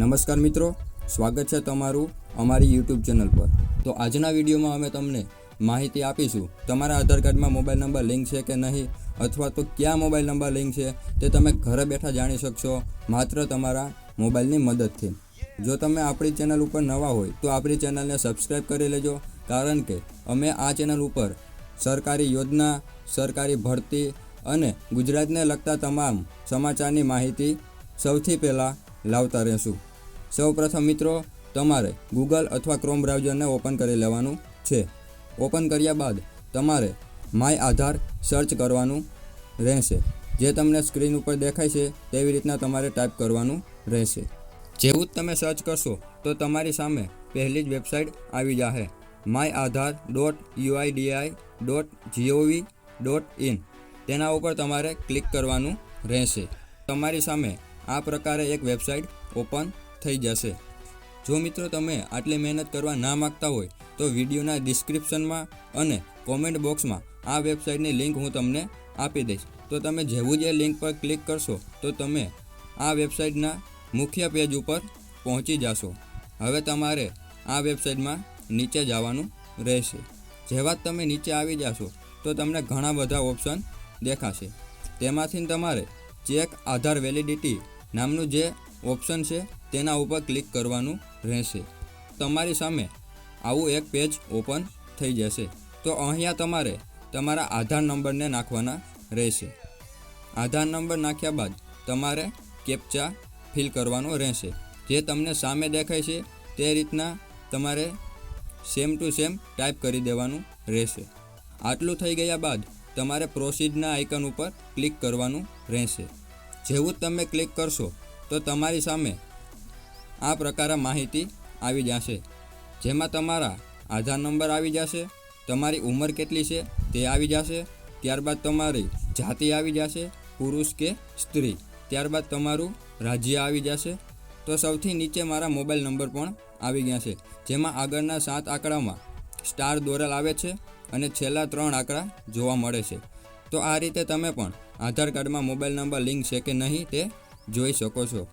નમસ્કાર મિત્રો, સ્વાગત છે તમારું અમારી યુટ્યુબ ચેનલ પર. તો આજના વિડીયોમાં અમે તમને માહિતી આપીશું, તમારા આધાર કાર્ડમાં મોબાઈલ નંબર લિંક છે કે નહીં, અથવા તો ક્યાં મોબાઈલ નંબર લિંક છે, તે તમે ઘરે બેઠા જાણી શકશો, માત્ર તમારા મોબાઈલની મદદથી. જો તમે આપણી ચેનલ ઉપર નવા હોય, તો આપણી ચેનલને સબસ્ક્રાઈબ કરી લેજો, કારણ કે અમે આ ચેનલ ઉપર સરકારી યોજના, સરકારી ભરતી અને ગુજરાતને લગતા તમામ સમાચારની માહિતી સૌથી પહેલાં લાવતા રહેશું. સૌપ્રથમ મિત્રો, તમારે ગૂગલ અથવા ક્રોમ બ્રાઉઝરને ઓપન કરી લેવાનું છે. ઓપન કર્યા બાદ તમારે માય આધાર સર્ચ કરવાનું રહેશે. જે તમને સ્ક્રીન ઉપર દેખાય છે, તેવી રીતના તમારે ટાઈપ કરવાનું રહેશે. જેવું જ તમે સર્ચ કરશો, તો તમારી સામે પહેલી જ વેબસાઇટ આવી જશે my Aadhaar dot UIDAI dot GOV dot in તેના ઉપર તમારે ક્લિક કરવાનું રહેશે. તમારી સામે આ પ્રકારે એક વેબસાઇટ ઓપન થઈ જશે. જો મિત્રો તમે આટલી મહેનત કરવા ના માગતા હોય, તો વિડીયોના ડિસ્ક્રિપ્શનમાં અને કોમેન્ટ બોક્સમાં આ વેબસાઇટની લિંક હું તમને આપી દઈશ. તો તમે જેવું જ એ લિંક પર ક્લિક કરશો, તો તમે આ વેબસાઇટના મુખ્ય પેજ ઉપર પહોંચી જશો. હવે તમારે આ વેબસાઇટમાં નીચે જવાનું રહેશે. જેવા જ તમે નીચે આવી જશો, તો તમને ઘણા બધા ઓપ્શન દેખાશે. તેમાંથી તમારે ચેક આધાર વેલિડિટી નામનું જે ઓપ્શન છે તેના ઉપર ક્લિક કરવાનું રહેશે. તમારી સામે આવું એક પેજ ઓપન થઈ જશે. તો અહીંયા તમારે તમારા આધાર નંબરને નાખવાના રહેશે. આધાર નંબર નાખ્યા બાદ તમારે કેપ્ચા ફિલ કરવાનો રહેશે. જે તમને સામે દેખાય છે તે રીતના તમારે સેમ ટુ સેમ ટાઈપ કરી દેવાનું રહેશે. આટલું થઈ ગયા બાદ તમારે પ્રોસીડના આઇકન ઉપર ક્લિક કરવાનું રહેશે. જેવું તમે ક્લિક કરશો તો તમારી સામે આ પ્રકારે માહિતી આવી જશે. જેમાં તમારા આધાર નંબર આવી જશે, તમારી ઉંમર કેટલી છે તે આવી જશે, ત્યારબાદ તમારી જાતિ આવી જશે, પુરુષ કે સ્ત્રી. ત્યારબાદ તમારું રાજ્ય આવી જશે. તો સૌથી નીચે મારા મોબાઈલ નંબર પણ આવી ગયા છે, જેમાં આગળના સાત આંકડામાં સ્ટાર દોરેલ આવે છે અને છેલ્લા ત્રણ આંકડા જોવા મળે છે. તો આ રીતે તમે પણ આધાર કાર્ડમાં મોબાઈલ નંબર લિંક છે કે નહીં તે જોઈ શકો છો.